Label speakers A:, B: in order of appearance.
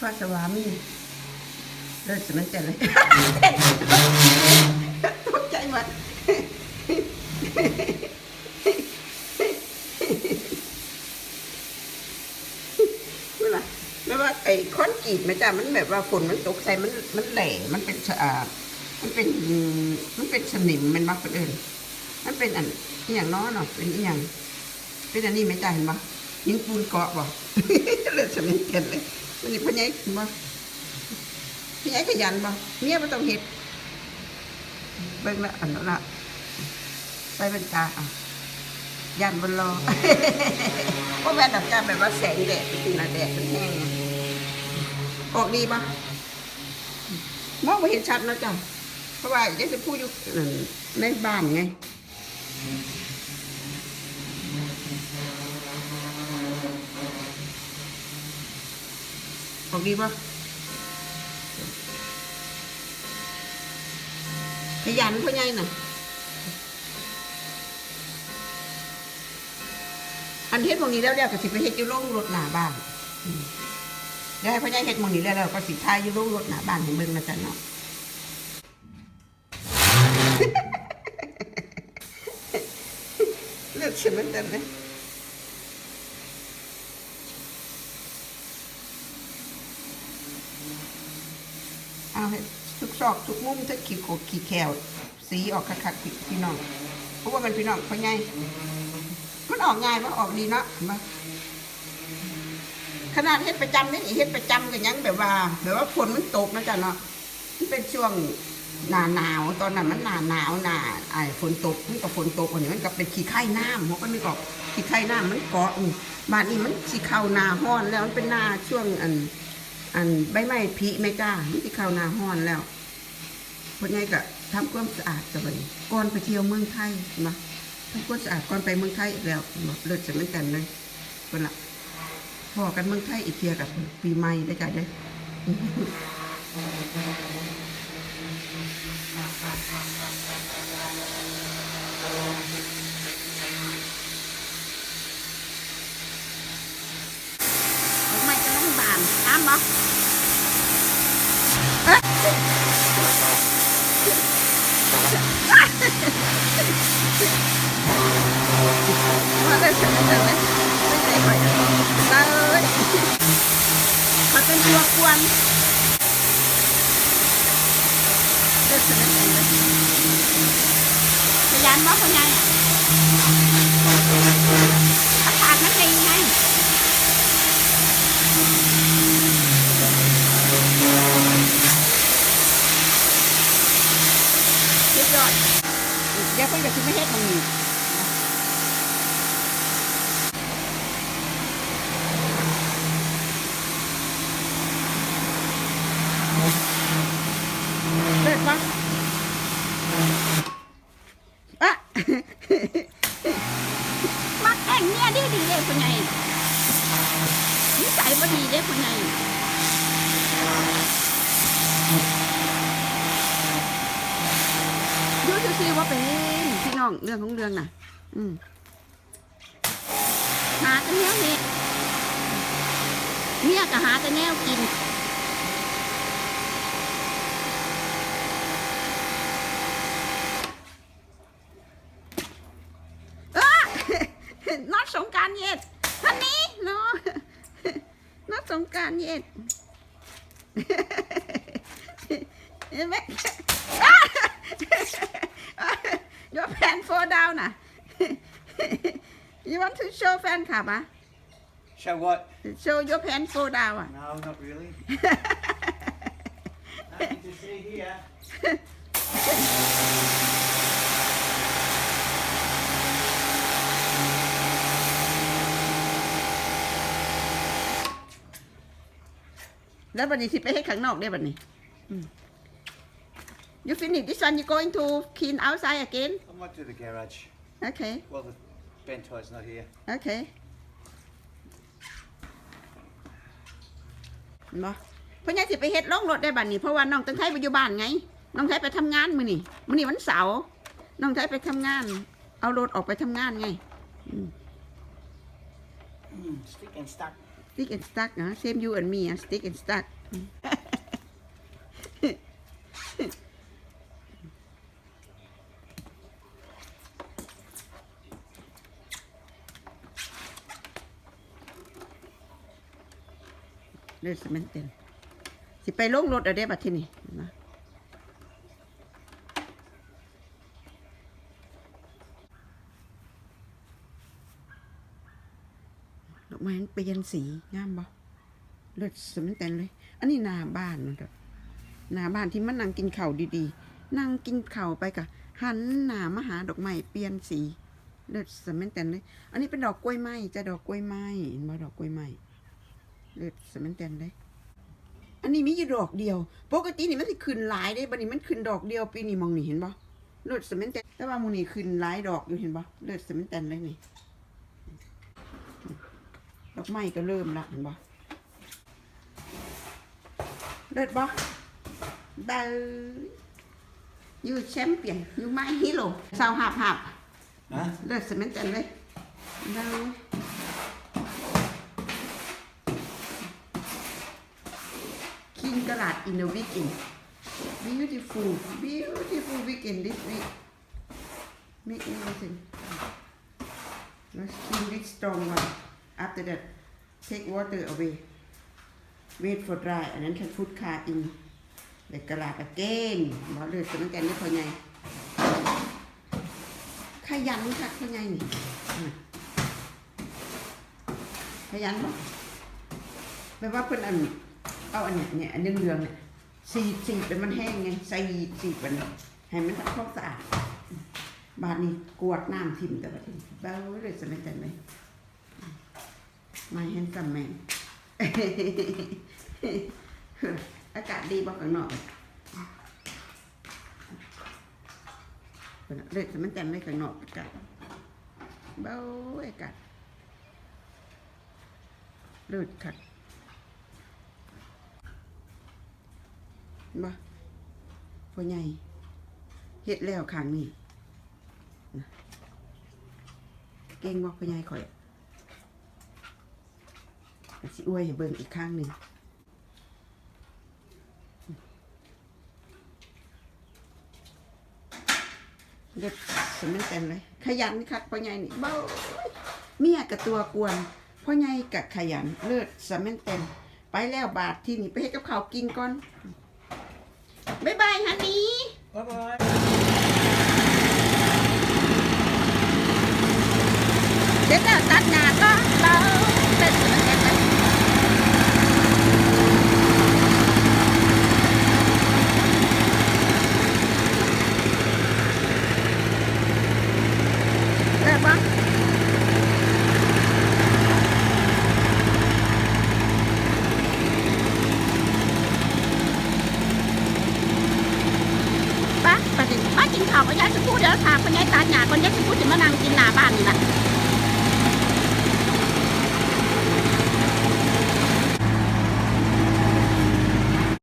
A: ฟ้าสวามีเลิศสมันจะเลยตกใจหมดไม่ว่าไม่ว่าไอ้คอนกรีตไหมจ้ะมันแบบว่าฝนมันตกใส่มันมันแหล่มันเป็นสะอาดมันเป็นมันเป็นสนิมมันบักเป็นเอิญมันเป็นอันอย่างน้อเนาะเป็นอย่างเป็นอันนี้ไหมจ้ะเห็นปะยิงปูนเกาะบ่ สมันเกินเลยมันนี่พ่อใหญ่เห็นบ่พ่อใหญ่ขยันบ่เมียไม่ต้องเห็ดเบิ่งละอันนั้นละใส่เป็นตาอะยันบนรอเพราะแม่ดับจ้าแบบว่าแสงแดดจริงๆนะแดดมันแห้งไงออกดีปะมองไม่เห็นชัดนะจ๊ะเพราะว่าเดี๋ยวจะพูดอยู่ในบ้านไง ออกดีปะขยันพ่อใหญ่น่ะ อันเฮ็ดหมองนี้แล้วเดี๋ยวก็สิไปเฮ็ดอยู่โรงรถหน้าบ้านอืมเดี๋ยวให้พ่อใหญ่เฮ็ดหมองนี้แล้วแล้วก็สิทายอยู่โรงรถหน้าบ้านให้เบิ่งนะจ๊ะเนาะเลือกชิมมันเต็มเล เอาให้ทุกซอกทุกมุมทุกขีดโขขีดแขวสีออกคักๆพี่พี่น้องเพราะว่ามันพี่น้องพ่อใหญ่มันออกง่ายมันออกดีเนาะเห็นปะขนาดเฮ็ดประจำนี่เฮ็ดประจำกันยังแบบว่าแบบว่าฝนมันตกนะจ๊ะเนาะมันเป็นช่วงหนาหนาวตอนนั้นมันหนาหนาวหนาไอ้ฝนตกมันก็ฝนตกอันนี้มันก็เป็นขี้ไข่น้ำเขาก็นึกออกขี้ไข่น้ำมันเกาะอืมบ้านนี้มันสิเข้าหนาห้อนแล้วมันเป็นหนาช่วงอัน อันใบไม้พีไม่กล้ามันสิเข้านาห้อนแล้วพอไงก็ทำความสะอาดจะไปก่อนไปเที่ยวเมืองไทยมาทำความสะอาดก่อนไปเมืองไทยอีกแล้วเลิศจะเหมือนกันเลยคนละพอกันเมืองไทยอีกเทียกับปีใหม่ได้จ้ะเด้อดอกไม้จะต้องบาน ตามบ่เอ๊ะมาได้ฉันจังเลยไม่ใจไปเลยมาเป็นตัวกวนเลิกฉันจังเลยขยันบ่คนใหญ่อะอากาศมันดีไง เรียบร้อยเดี๋ยวเพิ่นก็สิมาเฮ็ดตรงนี้เลิกปะอะ มักแข่งเนี่ยดีดีเลยคนไงนิสัย บ่ดีเด้คนไงดูซื่อว่าเป็นพี่น้องเรื่องของเรื่องน่ะ อืมหาแต่แนวเนี่ยเมียก็หาแต่แนวกิน เออ not สงกราร yet honey no not สงกราร yet เห็นไหม Your pants fall down อะ You want to show fan คลับอะ
B: Show what?
A: Show your pants fall down อะ
B: No, not really. Nothing to see here.
A: แล้วบัดนี้สิไปให้ข้างนอกได้บัดนี้อืม You finish this one you going to clean outside again
B: I might do the garage.
A: Okay
B: Well, the Bento's not here.
A: Okay บ่พ่อใหญ่สิไปเฮ็ดลงรถได้บัดนี้เพราะว่าน้องตังไทยไปอยู่บ้านไง น้องไทยไปทำงานมื้อนี้มื้อนี้วันเสาร์น้องไทยไปทำงาน เอารถออกไปทำงานไง
B: Stick and stuck.
A: Stick and stuck นะ same you and me อะ stick and stuck เลือดสมันเต็มสิไปลงรถเอาได้บัดที่นี่นะดอกไมันเปลี่ยนสีงามบ่เลือดสมันเต็มเลย อันนี้หนาบ้านมันแบบหนาบ้านที่มันนั่งกินข้าวดีๆ นั่งกินข้าวไปกะหันหน้ามาหาดอกไม้เปลี่ยนสีเลือดสมันเต็มเลย อันนี้เป็นดอกกล้วยไม้จะดอกกล้วยไม้เห็นบ่ดอกกล้วยไม้เลือดสมันเต็มเลยอันนี้มีอยู่ดอกเดียว ปกตินี่มันสิขึ้นหลายได้บัดนี้มันขึ้นดอกเดียวปีนี้มองนี่เห็นบ่เลือดสมันเตนแต่ว่ามองนี่ขึ้นหลายดอกอยู่เห็นบ่เลือดสมันเตนเลยนี่ อกไม้ก็เริ่มละเห็นบ่เลือดบ่เดาอยู่แชมเปี้ยนอยู่ไม้ฮีโร่สาวหับหับ
B: Huh?
A: เลือดสมันเตนเลยเดา King Galat in the weekend. Beautiful, beautiful weekend this week. Make everything. Let's clean this strong one. After that, take water away. Wait for dry and then can put car in the Galat again. บอเลยสมัยแกนี่พอไงขยันค่ะพอไงนี่ขยันบอกแปลว่าเป็นอันเอาอันเนี้ยเนี่ยอันเรื่องๆเนี่ยสีดสีดแล้วมันแห้งไงใส่สีดมันให้มันทำความสะอาดบาดนี้กวดน้ำทิ่มแต่บัดนี้เบ้าเลยสมัยแต่ไหมาเห็นซัมแมนอากาศดีบอกข้างนอกเลยสมัยแต่ไม่ข้างนอกอากาศเบ้าอากาศเลือดขัดบ่พ่อใหญ่เฮ็ดแล้วข้างนี้เก่งบ่พ่อใหญ่ข่อย สิอวยให้เบิ่งอีกข้างหนึ่งเด็ดสมันเต็มเลย ขยันคักพ่อใหญ่นี่เบ้าเมียกับตัวกวนพ่อใหญ่กับขยันเลิศสมันเต็ม ไปแล้วบาทที่นี่ไปเฮ็ดกับข้าวกินก่อนบ๊ายบายฮันนี่
B: Bye bye.
A: เดี๋ยวจะตัดงานก็เราเป็นเหมือนกันเลยได้ปะ เขากินข้ายายชมพู่เดี๋ยวถามคนย้ายตาหยาคนย้ายชมพู่จะมานั่งกินหน้าบ้านนี่แหละ